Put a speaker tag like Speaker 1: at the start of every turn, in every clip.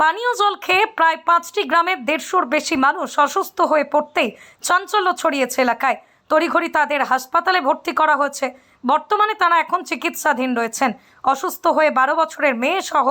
Speaker 1: পানীয় জল খেয়ে প্রায় পাঁচটি গ্রামের দেড়শোর বেশি মানুষ অসুস্থ হয়ে পড়তেই চাঞ্চল্য ছড়িয়েছে এলাকায়। তড়িঘড়ি তাদের হাসপাতালে ভর্তি করা হয়েছে। বর্তমানে তারা এখন চিকিৎসাধীন রয়েছেন। অসুস্থ হয়ে বারো বছরের মেয়ে সহ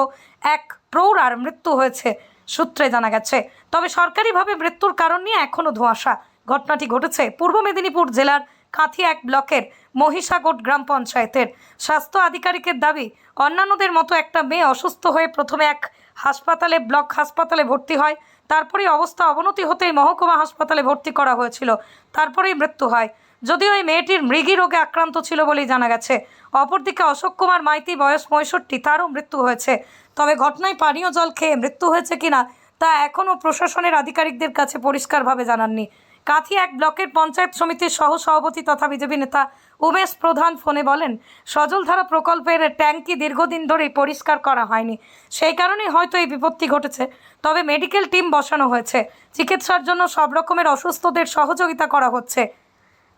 Speaker 1: এক প্রৌঢ়ার মৃত্যু হয়েছে সূত্রে জানা গেছে। তবে সরকারিভাবে মৃত্যুর কারণ নিয়ে এখনও ধোঁয়াশা। ঘটনাটি ঘটেছে পূর্ব মেদিনীপুর জেলার কাঁথি এক ব্লকের মহিষাগোট গ্রাম পঞ্চায়েতের। স্বাস্থ্য আধিকারিকের দাবি, অন্যান্যদের মতো একটা মেয়ে অসুস্থ হয়ে প্রথমে এক হাসপাতালে, ব্লক হাসপাতালে ভর্তি হয়। তারপরেই অবস্থা অবনতি হতেই মহকুমা হাসপাতালে ভর্তি করা হয়েছিল। তারপরেই মৃত্যু হয়। যদিও এই মেয়েটির মৃগী রোগে আক্রান্ত ছিল বলেই জানা গেছে। অপরদিকে অশোক কুমার মাইতি, বয়স পঁয়ষট্টি, তারও মৃত্যু হয়েছে। তবে ঘটনায় পানীয় জল খেয়ে মৃত্যু হয়েছে কিনা, তা এখনও প্রশাসনের আধিকারিকদের কাছে পরিষ্কারভাবে জানাননি। কাঁথি এক ব্লকের পঞ্চায়েত সমিতির সহ সভাপতি তথা বিজেপি নেতা উমেশ প্রধান ফোনে বলেন, সজলধারা প্রকল্পের ট্যাঙ্কি দীর্ঘদিন ধরেই পরিষ্কার করা হয়নি। সেই কারণেই হয়তো এই বিপত্তি ঘটেছে। তবে মেডিকেল টিম বসানো হয়েছে। চিকিৎসার জন্য সব রকমের অসুস্থদের সহযোগিতা করা হচ্ছে।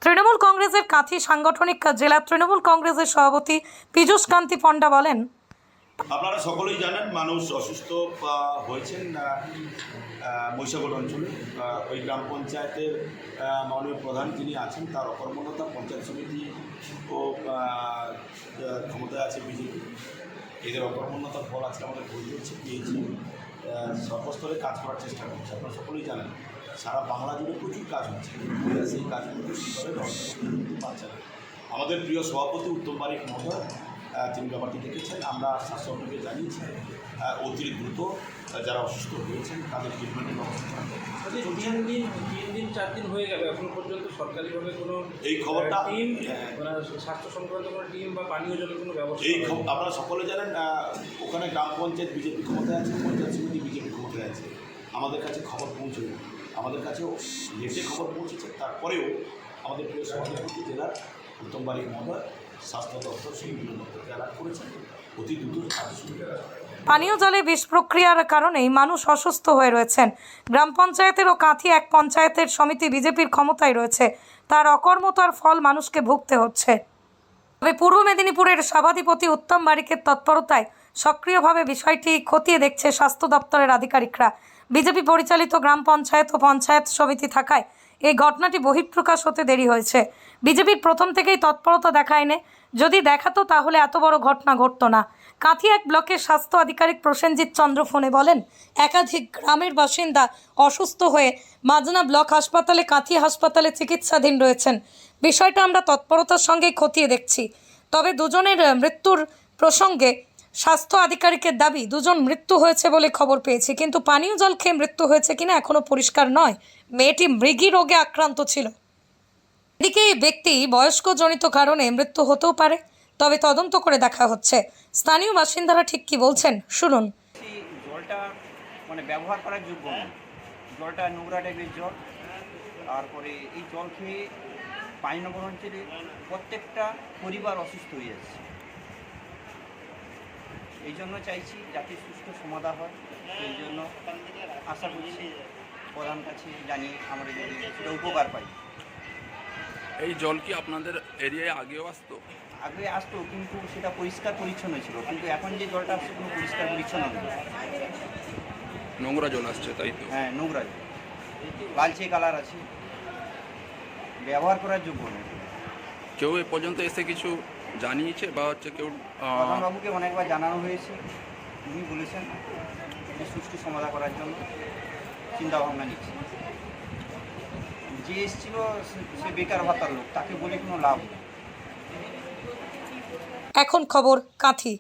Speaker 1: তৃণমূল কংগ্রেসের কাঁথি সাংগঠনিক জেলা তৃণমূল কংগ্রেসের সভাপতি পীযূষ কান্তি পণ্ডা বলেন
Speaker 2: আপনারা সকলেই জানেন মানুষ অসুস্থ হয়েছেন মহিষাগড় অঞ্চলে। ওই গ্রাম পঞ্চায়েতের মাননীয় প্রধান যিনি আছেন, তার অকর্মণতা পঞ্চায়েত সমিতি ও ক্ষমতায় আছে বিজেপি। এদের অকর্মণ্যতার ফল আজকে আমাদের ভুল হচ্ছে পেয়েছি। সর্বস্তরে কাজ করার চেষ্টা করছে, আপনারা সকলেই জানেন। সারা বাংলা জুড়ে প্রচুর কাজ হচ্ছে। সেই কাজগুলো পারছে না। আমাদের প্রিয় সভাপতি উত্তম বারিক মহোদয় তিনি ব্যাপারটি দেখেছেন। আমরা স্বাস্থ্যমন্ত্রীকে জানিয়েছি আহ, অতি দ্রুত যারা অসুস্থ হয়েছেন তাদের ট্রিটমেন্টের ব্যবস্থা
Speaker 3: আচ্ছা, তিন দিন তিন দিন চার দিন হয়ে গেল। এখনও পর্যন্ত সরকারিভাবে কোনো
Speaker 2: এই খবরটা
Speaker 3: টিম
Speaker 2: হ্যাঁ।
Speaker 3: মানে স্বাস্থ্য সংক্রান্ত কোনো টিম বা পানীয় জলের কোনো ব্যবস্থা
Speaker 2: এই খবর আপনারা সকলে জানেন ওখানে গ্রাম পঞ্চায়েত বিজেপি ক্ষমতায় আছে পঞ্চায়েত সমিতি বিজেপি ক্ষমতায় আছে। আমাদের কাছে খবর পৌঁছবে আমাদের কাছেও লেটে খবর পৌঁছেছে। তারপরেও আমাদের প্রিয় সভাপতি জেলার উত্তম বারিক মহোদয়
Speaker 1: পানীয় জলে বিষ প্রক্রিয়ার কারণেই মানুষ অসুস্থ হয়ে রয়েছেন। গ্রাম পঞ্চায়েতের ও কাঁথি এক পঞ্চায়েতের সমিতি বিজেপির ক্ষমতায় রয়েছে। তার অকর্মতার ফল মানুষকে ভুগতে হচ্ছে। তবে পূর্ব মেদিনীপুরের সভাধিপতি উত্তম বারিকের তৎপরতায় সক্রিয়ভাবে বিষয়টি খতিয়ে দেখছে স্বাস্থ্য দপ্তরের আধিকারিকরা। বিজেপি পরিচালিত গ্রাম পঞ্চায়েত ও পঞ্চায়েত সমিতি থাকায় এই ঘটনাটি বহিঃপ্রকাশ হতে দেরি হয়েছে। বিজেপির প্রথম থেকেই তৎপরতা দেখায়নি। যদি দেখাতো তাহলে এত বড় ঘটনা ঘটতো না। কাঁথি এক ব্লকের স্বাস্থ্য আধিকারিক প্রসেনজিৎ চন্দ্র ফোনে বলেন, একাধিক গ্রামের বাসিন্দা অসুস্থ হয়ে মাজনা ব্লক হাসপাতালে কাঁথি হাসপাতালে চিকিৎসাধীন রয়েছেন। বিষয়টা আমরা তৎপরতার সঙ্গেই খতিয়ে দেখছি। তবে দুজনের মৃত্যুর প্রসঙ্গে স্বাস্থ্য আধিকারিকের দাবি, দুজন মৃত্যু হয়েছে বলে খবর পেয়েছি, কিন্তু পানীয় জল খেয়ে মৃত্যু হয়েছে কিনা এখনও পরিষ্কার নয়। মেয়েটি মৃগী রোগে আক্রান্ত ছিল। এদিকে এই ব্যক্তি বয়স্কজনিত কারণে মৃত্যু হতেও পারে, তবে তদন্ত করে দেখা হচ্ছে। স্থানীয় বাসিন্দারা ঠিক কি বলছেন, শুনুন।
Speaker 4: জলটা মানে ব্যবহার করার যোগ্য জলটা নোংরা টাইপের জল, তারপরে এই জল খেয়ে পাইনগর অঞ্চলে প্রত্যেকটা পরিবার অসুস্থ হয়ে যাচ্ছে। এই জন্য চাইছি যাতে সুস্থ সমাধান হয়। এই জন্য আশা করছি প্রধান কাছে জানিয়ে আমরা যদি কিছুটা উপকার পাই।
Speaker 5: এই জল কি আপনাদের এরিয়ায় আগেও আসতো?
Speaker 4: আগে আসতো কিন্তু সেটা পরিষ্কার পরিচ্ছন্ন ছিল। কিন্তু এখন যে জলটা আসছে কোনো পরিষ্কার পরিচ্ছন্ন নেই
Speaker 5: নোংরা জল আসছে তাই তো?
Speaker 4: হ্যাঁ নোংরা জল। লালচে কালার আছে। ব্যবহার করার যোগ্য নয়
Speaker 5: কেউ এ পর্যন্ত এসে কিছু জানিয়েছে বা হচ্ছে কেউ বাবুকে
Speaker 4: প্রধানবাবুকে অনেকবার জানানো হয়েছে। উনি বলেছেন যে সুষ্ঠু সমাধা করার জন্য চিন্তা ভাবনা নিচ্ছে। যে এসেছিল সে- সে বেকার ভাতার লোক তাকে বলে কোনো লাভ নেই।
Speaker 1: এখন খবর কাঁথি।